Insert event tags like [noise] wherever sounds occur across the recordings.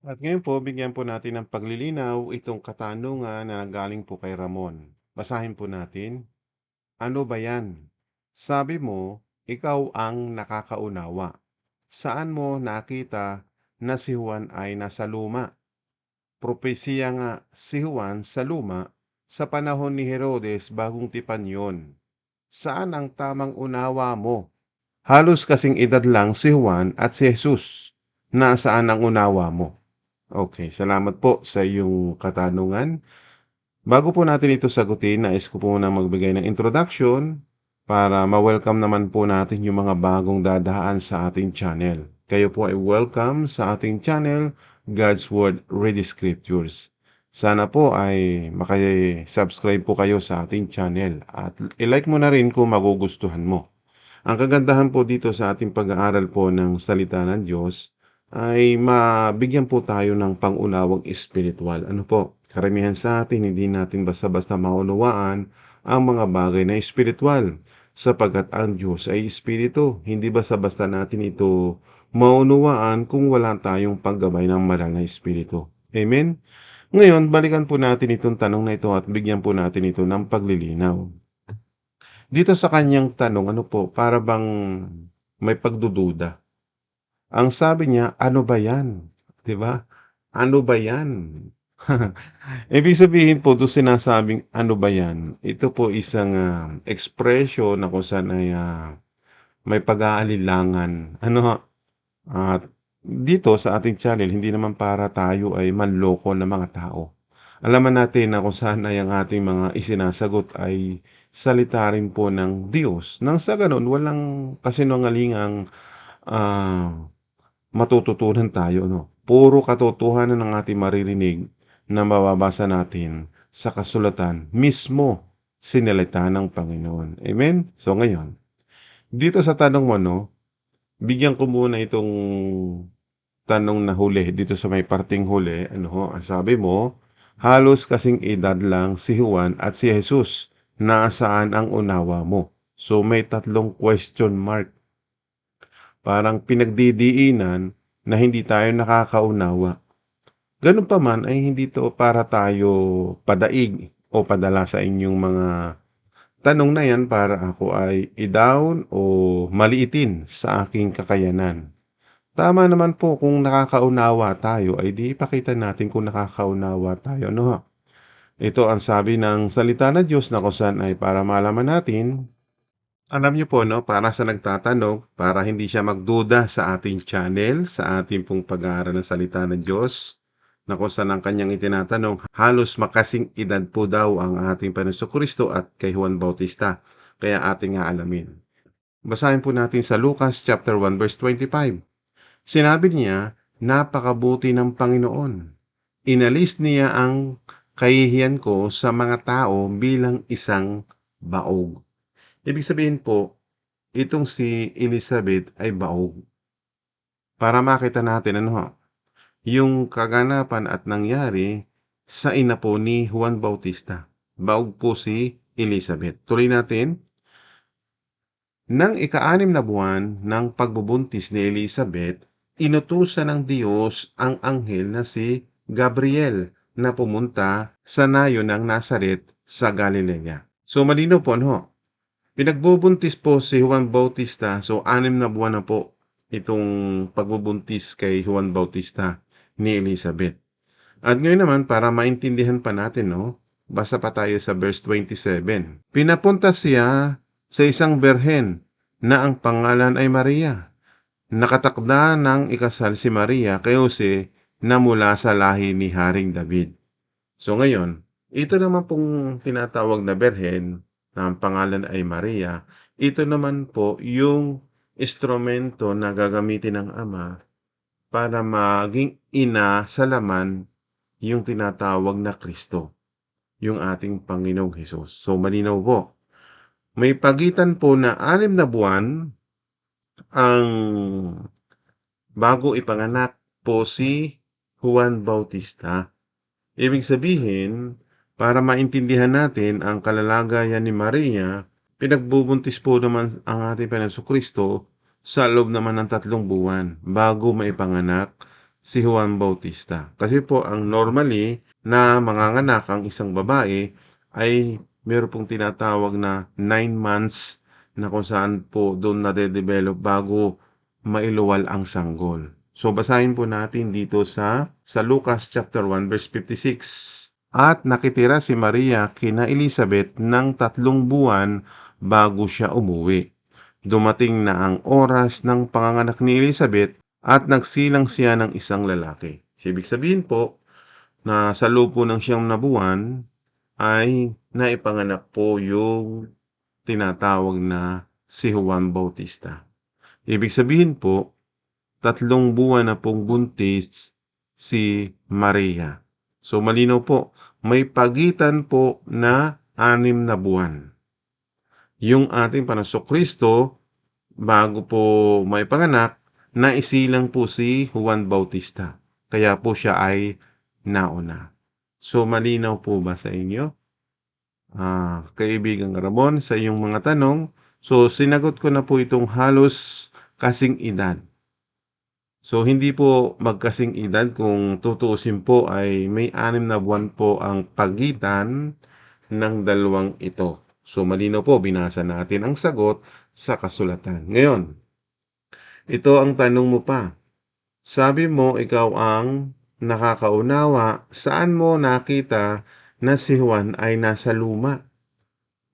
At ngayon po, bigyan po natin ng paglilinaw itong katanungan na galing po kay Ramon. Basahin po natin. Ano ba yan? Sabi mo, ikaw ang nakakaunawa. Saan mo nakita na si Juan ay nasa luma? Propesya nga si Juan sa luma sa panahon ni Herodes bagong tipan yon. Saan ang tamang unawa mo? Halos kasing edad lang si Juan at si Jesus. Nasaan ang unawa mo? Okay, salamat po sa iyong katanungan. Bago po natin ito sagutin, nais ko po muna magbigay ng introduction para ma-welcome naman po natin yung mga bagong dadaan sa ating channel. Kayo po ay welcome sa ating channel, God's Word Ready Scriptures. Sana po ay makasubscribe po kayo sa ating channel at ilike mo na rin kung magugustuhan mo. Ang kagandahan po dito sa ating pag-aaral po ng salita ng Diyos ay mabigyan po tayo ng pangunawang espiritual. Ano po? Karamihan sa atin, hindi natin basta-basta maunawaan ang mga bagay na espiritual sapagkat ang Diyos ay espiritu. Hindi basta-basta natin ito maunawaan kung wala tayong paggabay ng maral na espiritu. Amen? Ngayon, balikan po natin itong tanong na ito at bigyan po natin ito ng paglilinaw. Dito sa kanyang tanong, ano po, para bang may pagdududa. Ang sabi niya, ano ba yan? 'Di ba? Ano ba yan? [laughs] Ibig sabihin po, doon sinasabing ano ba yan? Ito po isang ah, expression na kung saan ay ah, may pag-aalilangan. Ano? At dito sa ating channel, hindi naman para tayo ay manloko ng mga tao. Alaman natin na kung saan ay ang ating mga isinasagot ay salita rin po ng Diyos. Nang sa ganun, walang kasinungalingang ah, matututunan tayo. No? Puro katotohanan ng ating maririnig na mababasa natin sa kasulatan mismo sinalita ng Panginoon. Amen? So ngayon, dito sa tanong mo, no, bigyan ko muna itong tanong na huli dito sa may parting huli. Ano ho, ang sabi mo, halos kasing edad lang si Juan at si Jesus. Nasaan ang unawa mo? So may tatlong question mark parang pinagdidiinan na hindi tayo nakakaunawa. Ganun pa man ay hindi to para tayo padaig o padala sa inyong mga tanong na yan para ako ay i-down o maliitin sa aking kakayanan. Tama naman po kung nakakaunawa tayo ay di ipakita natin kung nakakaunawa tayo. Ano Ito ang sabi ng salita ng Diyos na kusan ay para malaman natin alam niyo po, no, para sa nagtatanong, para hindi siya magduda sa ating channel, sa ating pong pag-aaral ng salita ng Diyos, na kung saan ang kanyang itinatanong, halos makasing edad po daw ang ating Panginoon Kristo at kay Juan Bautista. Kaya ating aalamin. Basahin po natin sa Lucas chapter 1 verse 25. Sinabi niya, napakabuti ng Panginoon. Inalis niya ang kahihiyan ko sa mga tao bilang isang baog. Ibig sabihin po, itong si Elizabeth ay baog. Para makita natin ano ha, yung kaganapan at nangyari sa ina po ni Juan Bautista. Baog po si Elizabeth. Tuloy natin. Nang ika-anim na buwan ng pagbubuntis ni Elizabeth, inutusan ng Diyos ang anghel na si Gabriel na pumunta sa nayo ng Nazaret sa Galilea. So malino po no, Pinagbubuntis po si Juan Bautista. So, anim na buwan na po itong pagbubuntis kay Juan Bautista ni Elizabeth. At ngayon naman, para maintindihan pa natin, no? Basa pa tayo sa verse 27. Pinapunta siya sa isang berhen na ang pangalan ay Maria. Nakatakda ng ikasal si Maria kay Jose na mula sa lahi ni Haring David. So ngayon, ito naman pong tinatawag na berhen na ang pangalan ay Maria, ito naman po yung instrumento na gagamitin ng Ama para maging ina sa laman yung tinatawag na Kristo, yung ating Panginoong Hesus. So malinaw po. May pagitan po na anim na buwan ang bago ipanganak po si Juan Bautista. Ibig sabihin, para maintindihan natin ang kalalagayan ni Maria, pinagbubuntis po naman ang ating Panginoon Kristo sa loob naman ng tatlong buwan bago maipanganak si Juan Bautista. Kasi po ang normally na manganganak ang isang babae ay meron pong tinatawag na 9 months na kung saan po doon nade-develop bago mailuwal ang sanggol. So basahin po natin dito sa sa Lucas chapter 1 verse 56. At nakitira si Maria kina Elizabeth ng tatlong buwan bago siya umuwi. Dumating na ang oras ng panganganak ni Elizabeth at nagsilang siya ng isang lalaki. So, ibig sabihin po na sa loob po ng siyam na ay naipanganak po yung tinatawag na si Juan Bautista. Ibig sabihin po, tatlong buwan na pong buntis si Maria. So malinaw po, may pagitan po na anim na buwan. Yung ating Panaso Kristo, bago po may panganak, naisilang po si Juan Bautista. Kaya po siya ay nauna. So malinaw po ba sa inyo? Ah, kaibigang Ramon, sa iyong mga tanong, so sinagot ko na po itong halos kasing edad. So hindi po magkasing edad kung tutuusin po ay may anim na buwan po ang pagitan ng dalawang ito. So malinaw po, binasa natin ang sagot sa kasulatan. Ngayon, ito ang tanong mo pa. Sabi mo ikaw ang nakakaunawa, saan mo nakita na si Juan ay nasa luma?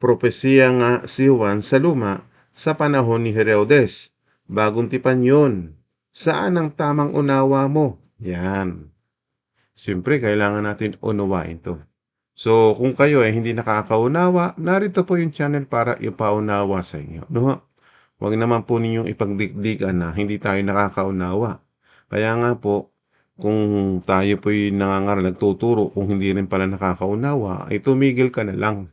Propesiya nga si Juan sa luma sa panahon ni Herodes. Bagong tipan yun. Saan ang tamang unawa mo? Yan. Siyempre, kailangan natin unawain to. So, kung kayo ay hindi nakakaunawa, narito po yung channel para ipaunawa sa inyo. No? Huwag naman po ninyong ipagdikdikan na hindi tayo nakakaunawa. Kaya nga po, kung tayo po'y nangangaral, nagtuturo, kung hindi rin pala nakakaunawa, ay tumigil ka na lang.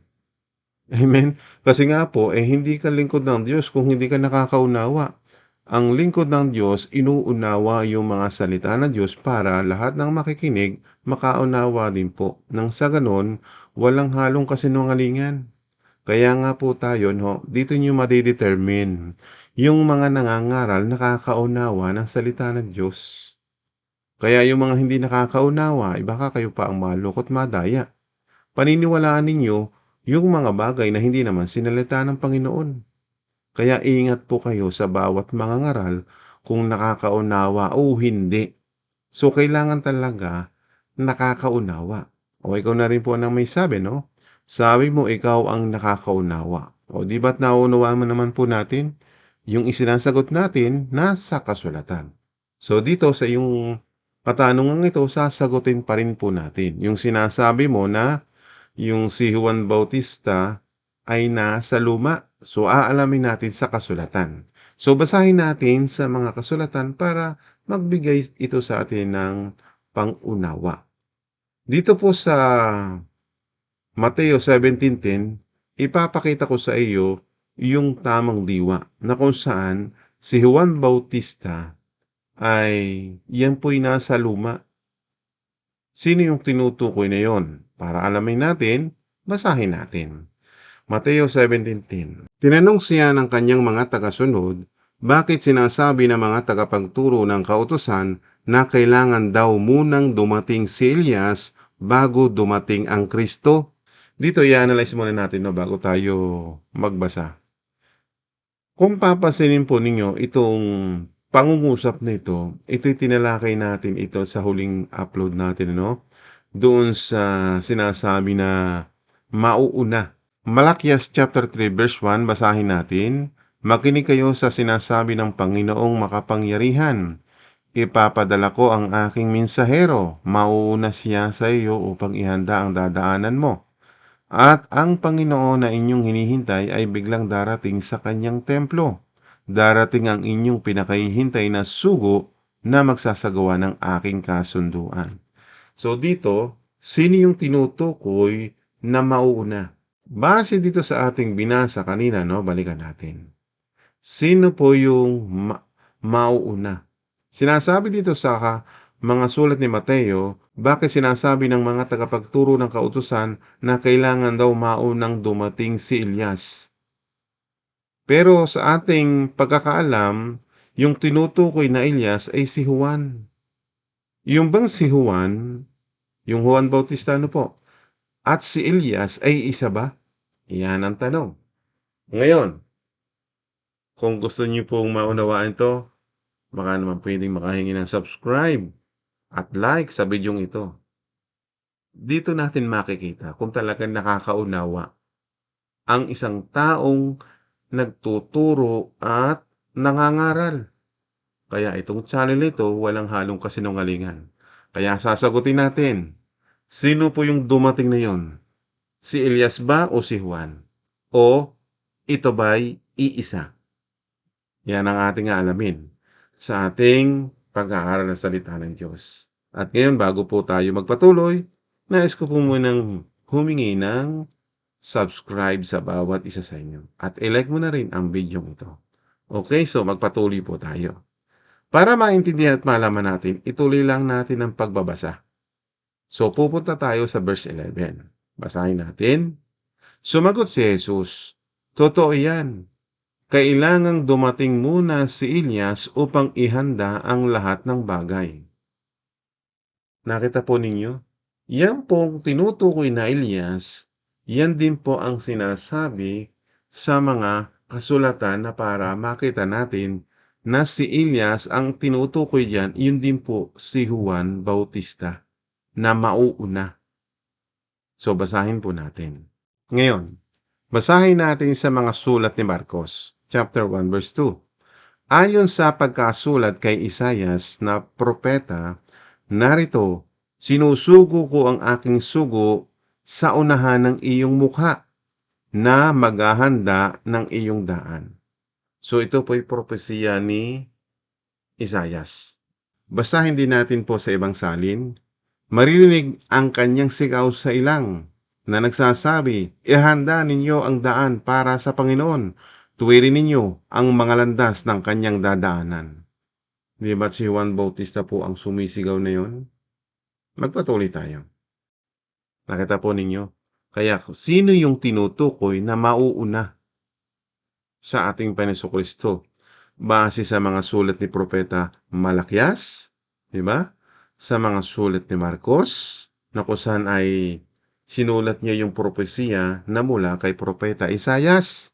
Amen? Kasi nga po, eh hindi ka lingkod ng Diyos kung hindi ka nakakaunawa. Ang lingkod ng Diyos, inuunawa yung mga salita ng Diyos para lahat ng makikinig, makaunawa din po. Nang sa ganon, walang halong kasinungalingan. Kaya nga po tayo, no, dito nyo madidetermine yung mga nangangaral nakakaunawa ng salita ng Diyos. Kaya yung mga hindi nakakaunawa, ay baka kayo pa ang malukot madaya. Paniniwalaan ninyo yung mga bagay na hindi naman sinalita ng Panginoon. Kaya ingat po kayo sa bawat mga ngaral kung nakakaunawa o hindi. So, kailangan talaga nakakaunawa. O ikaw na rin po nang may sabi, no? Sabi mo ikaw ang nakakaunawa. O di ba't naunawaan mo naman po natin? Yung isinasagot natin nasa kasulatan. So, dito sa yung katanungan ito, sasagutin pa rin po natin. Yung sinasabi mo na yung si Juan Bautista ay nasa luma. So, aalamin natin sa kasulatan. So, basahin natin sa mga kasulatan para magbigay ito sa atin ng pangunawa. Dito po sa Mateo 17.10, ipapakita ko sa iyo yung tamang diwa na kung saan si Juan Bautista ay yan po'y nasa luma. Sino yung tinutukoy na yon? Para alamin natin, basahin natin. Mateo 17.10 Tinanong siya ng kanyang mga tagasunod, bakit sinasabi ng mga tagapagturo ng kautusan na kailangan daw munang dumating si Elias bago dumating ang Kristo? Dito i-analyze muna natin no, bago tayo magbasa. Kung papasinin po ninyo itong pangungusap nito, ito'y tinalakay natin ito sa huling upload natin, no? Doon sa sinasabi na mauuna Malakias chapter 3 verse 1 basahin natin. Makinig kayo sa sinasabi ng Panginoong makapangyarihan. Ipapadala ko ang aking minsahero. Mauuna siya sa iyo upang ihanda ang dadaanan mo. At ang Panginoon na inyong hinihintay ay biglang darating sa kanyang templo. Darating ang inyong pinakahihintay na sugo na magsasagawa ng aking kasunduan. So dito, sino yung tinutukoy na mauuna? Base dito sa ating binasa kanina, no, balikan natin. Sino po yung ma- mauuna? Sinasabi dito sa mga sulat ni Mateo, bakit sinasabi ng mga tagapagturo ng kautusan na kailangan daw maunang dumating si Elias? Pero sa ating pagkakaalam, yung tinutukoy na Elias ay si Juan. Yung bang si Juan, yung Juan Bautista ano po, at si Elias ay isa ba? Yan ang tanong. Ngayon, kung gusto niyo pong maunawaan ito, baka naman pwedeng makahingi ng subscribe at like sa bidyong ito. Dito natin makikita kung talagang nakakaunawa ang isang taong nagtuturo at nangangaral. Kaya itong channel ito walang halong kasinungalingan. Kaya sasagutin natin, sino po yung dumating na yon? Si Elias ba o si Juan? O ito ba'y iisa? Yan ang ating alamin sa ating pag-aaral ng salita ng Diyos. At ngayon, bago po tayo magpatuloy, nais ko po munang humingi ng subscribe sa bawat isa sa inyo. At ilike mo na rin ang video ito. Okay, so magpatuloy po tayo. Para maintindihan at malaman natin, ituloy lang natin ang pagbabasa. So pupunta tayo sa verse 11. Basahin natin. Sumagot si Jesus, Totoo yan. Kailangang dumating muna si Elias upang ihanda ang lahat ng bagay. Nakita po ninyo? Yan pong tinutukoy na Elias, yan din po ang sinasabi sa mga kasulatan na para makita natin na si Elias ang tinutukoy diyan, yun din po si Juan Bautista na mauuna. So basahin po natin. Ngayon, basahin natin sa mga sulat ni Marcos, chapter 1 verse 2. Ayon sa pagkasulat kay Isayas na propeta, narito, sinusugo ko ang aking sugo sa unahan ng iyong mukha na maghahanda ng iyong daan. So ito po'y propesiya ni Isayas. Basahin din natin po sa ibang salin. Maririnig ang kanyang sigaw sa ilang na nagsasabi, Ihanda ninyo ang daan para sa Panginoon. Tuwirin ninyo ang mga landas ng kanyang dadaanan. Di ba si Juan Bautista po ang sumisigaw na yon? Magpatuloy tayo. Nakita po ninyo. Kaya sino yung tinutukoy na mauuna sa ating Panginoon? Base sa mga sulat ni Propeta Malakias, di ba? Sa mga sulat ni Marcos, na kung ay sinulat niya yung propesiya na mula kay Propeta Isayas,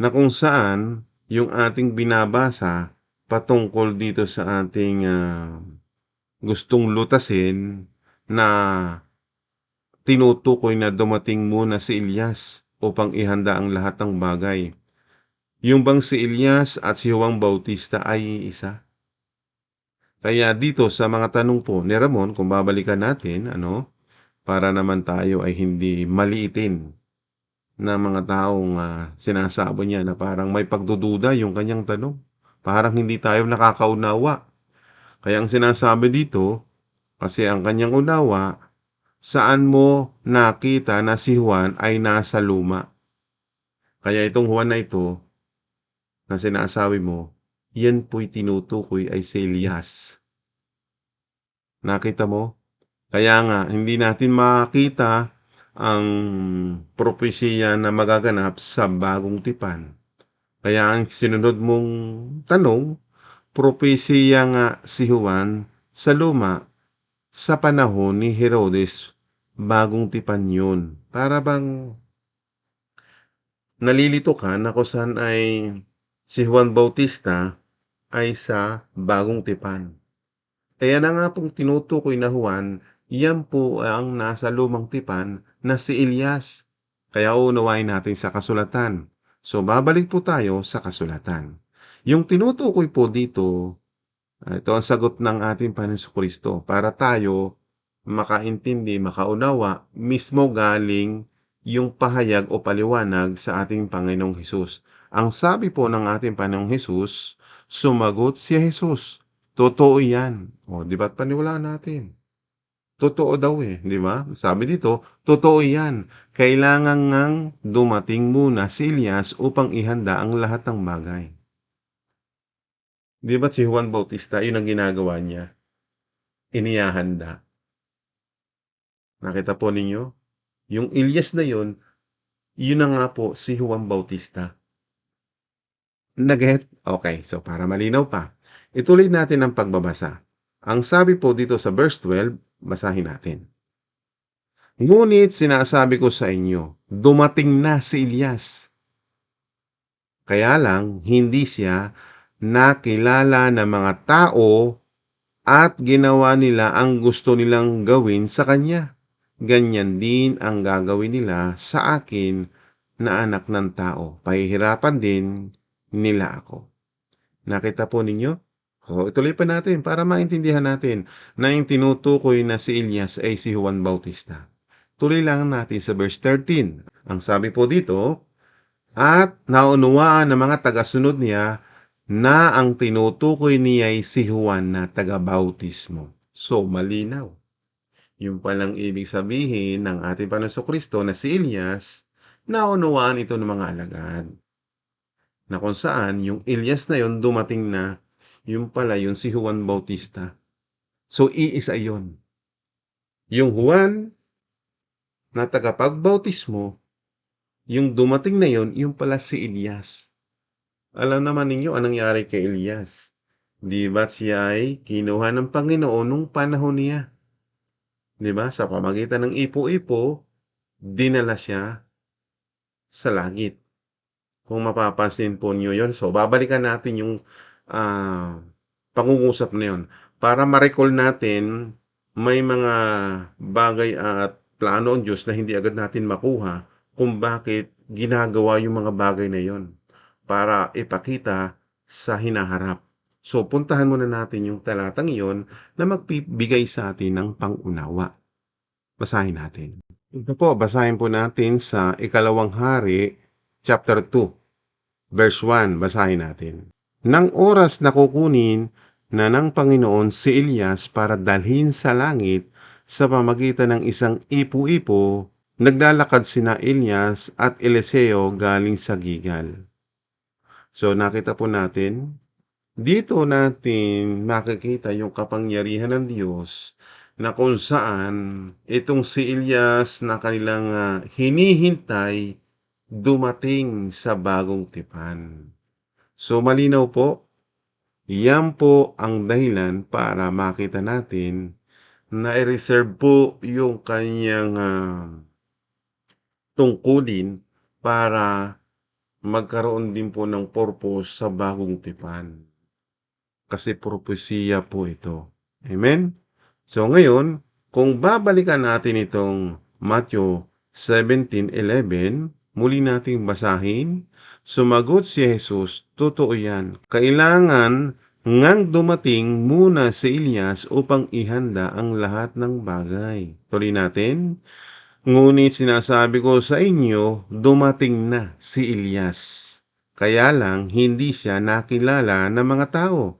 na kung saan yung ating binabasa patungkol dito sa ating uh, gustong lutasin na tinutukoy na dumating muna si Elias upang ihanda ang lahat ng bagay. Yung bang si Elias at si Juan Bautista ay isa? Kaya dito sa mga tanong po ni Ramon, kung babalikan natin, ano, para naman tayo ay hindi maliitin na mga taong uh, sinasabi niya na parang may pagdududa yung kanyang tanong. Parang hindi tayo nakakaunawa. Kaya ang sinasabi dito, kasi ang kanyang unawa, saan mo nakita na si Juan ay nasa luma. Kaya itong Juan na ito, na sinasabi mo, yan po'y tinutukoy ay si Elias. Nakita mo? Kaya nga, hindi natin makita ang propesya na magaganap sa bagong tipan. Kaya ang sinunod mong tanong, propesya nga si Juan sa luma sa panahon ni Herodes bagong tipan yun. Para bang nalilito ka na kung saan ay si Juan Bautista ay sa bagong tipan. Kaya na nga pong tinutukoy na Juan, yan po ang nasa lumang tipan na si Elias. Kaya unawain natin sa kasulatan. So babalik po tayo sa kasulatan. Yung tinutukoy po dito Uh, ito ang sagot ng ating Panginoon Kristo para tayo makaintindi, makaunawa, mismo galing yung pahayag o paliwanag sa ating Panginoong Hesus. Ang sabi po ng ating Panginoong Hesus, sumagot si Hesus. Totoo yan. O, di ba't paniwala natin? Totoo daw eh, di ba? Sabi dito, totoo yan. Kailangan ngang dumating muna si Elias upang ihanda ang lahat ng bagay. Di ba si Juan Bautista, yun ang ginagawa niya? Iniyahanda. Nakita po ninyo? Yung Ilyas na yun, yun na nga po si Juan Bautista. Naget? Okay, so para malinaw pa, ituloy natin ang pagbabasa. Ang sabi po dito sa verse 12, basahin natin. Ngunit sinasabi ko sa inyo, dumating na si Elias. Kaya lang, hindi siya nakilala ng mga tao at ginawa nila ang gusto nilang gawin sa kanya. Ganyan din ang gagawin nila sa akin na anak ng tao. Pahihirapan din nila ako. Nakita po ninyo? O, ituloy pa natin para maintindihan natin na yung tinutukoy na si Elias ay si Juan Bautista. Tuloy lang natin sa verse 13. Ang sabi po dito, at naunawaan ng mga tagasunod niya na ang tinutukoy niya ay si Juan na taga-bautismo. So, malinaw. Yung palang ibig sabihin ng ating Panginoon Kristo na si Elias, naunawaan ito ng mga alagad. Na kung saan, yung Elias na yon dumating na, yung pala yung si Juan Bautista. So, iisa yon. Yung Juan na tagapagbautismo, yung dumating na yon, yung pala si Elias. Alam naman ninyo anong nangyari kay Elias. Di ba siya ay kinuha ng Panginoon nung panahon niya? Di ba? Sa pamagitan ng ipo-ipo, dinala siya sa langit. Kung mapapansin po niyo yon, so babalikan natin yung ah, pangungusap na yon para ma-recall natin may mga bagay at plano ang Diyos na hindi agad natin makuha kung bakit ginagawa yung mga bagay na yon para ipakita sa hinaharap. So, puntahan muna natin yung talatang iyon na magbibigay sa atin ng pangunawa. Basahin natin. Ito po, basahin po natin sa ikalawang hari, chapter 2, verse 1. Basahin natin. Nang oras na kukunin na ng Panginoon si Elias para dalhin sa langit sa pamagitan ng isang ipu-ipo, naglalakad sina Elias at Eliseo galing sa Gigal. So nakita po natin, dito natin makikita yung kapangyarihan ng Diyos na kung saan itong si Elias na kanilang ah, hinihintay dumating sa bagong tipan. So malinaw po, yan po ang dahilan para makita natin na i-reserve po yung kanyang ah, tungkulin para magkaroon din po ng purpose sa bagong tipan. Kasi propesiya po ito. Amen? So ngayon, kung babalikan natin itong Matthew 17.11, muli nating basahin, sumagot si Jesus, totoo yan. Kailangan ngang dumating muna si Elias upang ihanda ang lahat ng bagay. Tuloy natin, Ngunit sinasabi ko sa inyo, dumating na si Elias. Kaya lang hindi siya nakilala ng mga tao.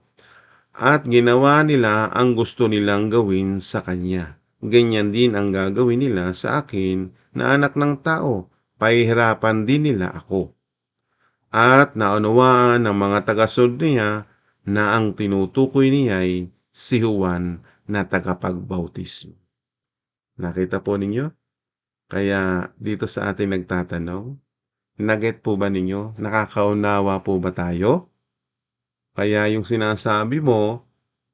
At ginawa nila ang gusto nilang gawin sa kanya. Ganyan din ang gagawin nila sa akin na anak ng tao. Pahihirapan din nila ako. At naunawaan ng mga tagasunod niya na ang tinutukoy niya ay si Juan na tagapagbautismo. Nakita po ninyo? Kaya dito sa ating nagtatanong, naget po ba ninyo? Nakakaunawa po ba tayo? Kaya yung sinasabi mo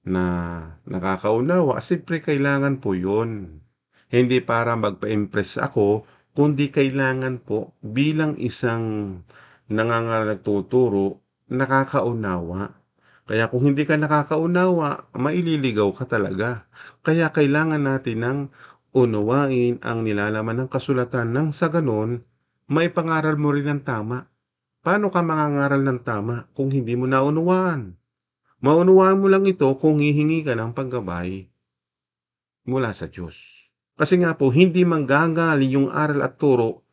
na nakakaunawa, siyempre kailangan po yun. Hindi para magpa-impress ako, kundi kailangan po bilang isang nangangaral nagtuturo, nakakaunawa. Kaya kung hindi ka nakakaunawa, maililigaw ka talaga. Kaya kailangan natin ng unawain ang nilalaman ng kasulatan nang sa ganon, may pangaral mo rin ng tama. Paano ka mangangaral ng tama kung hindi mo naunawaan? Maunawaan mo lang ito kung hihingi ka ng paggabay mula sa Diyos. Kasi nga po, hindi manggagaling yung aral at turo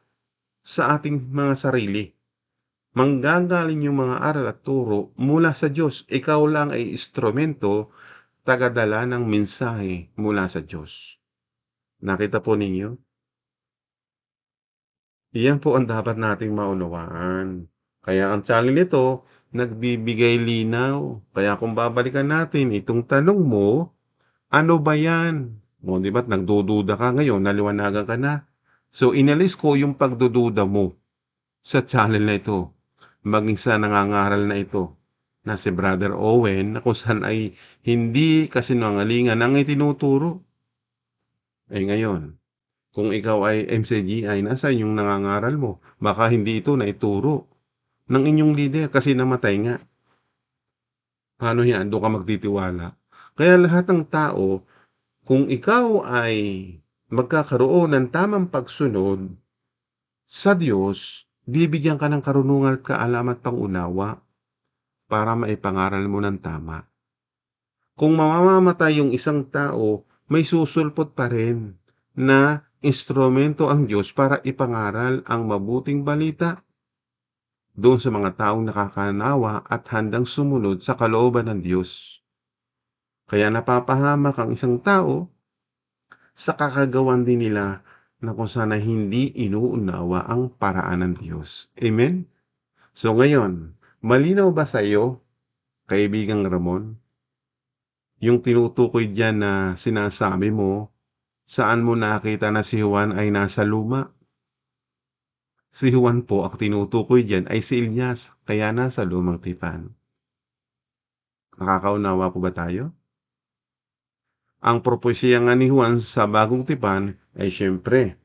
sa ating mga sarili. Manggagaling yung mga aral at turo mula sa Diyos. Ikaw lang ay instrumento tagadala ng mensahe mula sa Diyos. Nakita po ninyo? Iyan po ang dapat nating maunawaan. Kaya ang channel nito, nagbibigay linaw. Kaya kung babalikan natin itong tanong mo, ano ba yan? O, di ba't nagdududa ka ngayon, naliwanagan ka na. So, inalis ko yung pagdududa mo sa channel na ito. Maging sa nangangaral na ito. na si Brother Owen na kung saan ay hindi kasinungalingan ang itinuturo. Eh ngayon, kung ikaw ay MCGI, nasa yung nangangaral mo? Baka hindi ito na ituro ng inyong leader kasi namatay nga. Paano yan? Doon ka magtitiwala. Kaya lahat ng tao, kung ikaw ay magkakaroon ng tamang pagsunod sa Diyos, bibigyan ka ng karunungan at kaalaman at pangunawa para maipangaral mo ng tama. Kung mamamatay yung isang tao, may susulpot pa rin na instrumento ang Diyos para ipangaral ang mabuting balita doon sa mga taong nakakanawa at handang sumunod sa kalooban ng Diyos. Kaya napapahamak ang isang tao sa kakagawan din nila na kung sana hindi inuunawa ang paraan ng Diyos. Amen? So ngayon, malinaw ba sa iyo, kaibigang Ramon, yung tinutukoy diyan na sinasabi mo, saan mo nakita na si Juan ay nasa luma? Si Juan po ang tinutukoy diyan ay si Ilyas, kaya nasa lumang tipan. Nakakaunawa po ba tayo? Ang propesya nga ni Juan sa bagong tipan ay siyempre,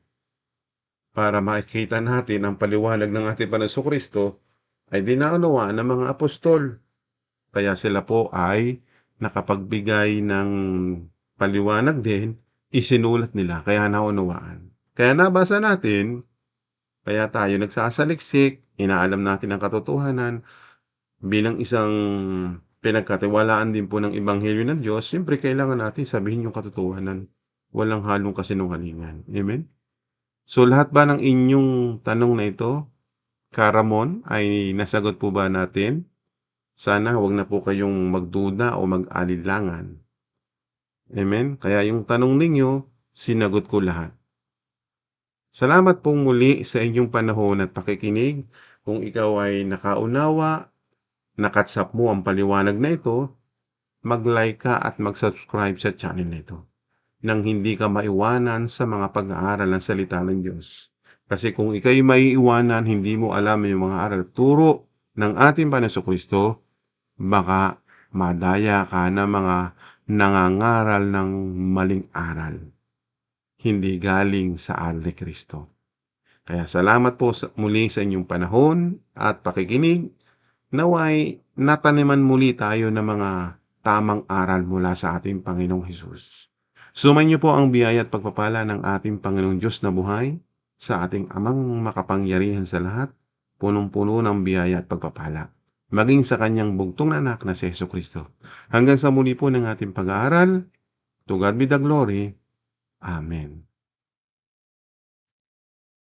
para makikita natin ang paliwanag ng ating Panginoon Kristo, ay dinaunawaan ng mga apostol. Kaya sila po ay nakapagbigay ng paliwanag din, isinulat nila, kaya naunawaan. Kaya nabasa natin, kaya tayo nagsasaliksik, inaalam natin ang katotohanan, bilang isang pinagkatiwalaan din po ng Ebanghelyo ng Diyos, siyempre kailangan natin sabihin yung katotohanan. Walang halong kasinungalingan. Amen? So lahat ba ng inyong tanong na ito, Karamon, ay nasagot po ba natin? Sana wag na po kayong magduda o mag-alilangan. Amen? Kaya yung tanong ninyo, sinagot ko lahat. Salamat pong muli sa inyong panahon at pakikinig. Kung ikaw ay nakaunawa, nakatsap mo ang paliwanag na ito, mag-like ka at mag-subscribe sa channel na ito nang hindi ka maiwanan sa mga pag-aaral ng salita ng Diyos. Kasi kung ikay maiiwanan, hindi mo alam yung mga aral turo ng ating Panginoon Kristo, baka madaya ka na mga nangangaral ng maling aral. Hindi galing sa aral ni Kristo. Kaya salamat po muli sa inyong panahon at pakikinig. Naway nataniman muli tayo ng mga tamang aral mula sa ating Panginoong Hesus. Sumayin niyo po ang biyaya at pagpapala ng ating Panginoong Diyos na buhay sa ating amang makapangyarihan sa lahat, punong-puno ng biyaya at pagpapala, maging sa kanyang bugtong na anak na si Yeso Kristo. Hanggang sa muli po ng ating pag-aaral, to God be the glory. Amen.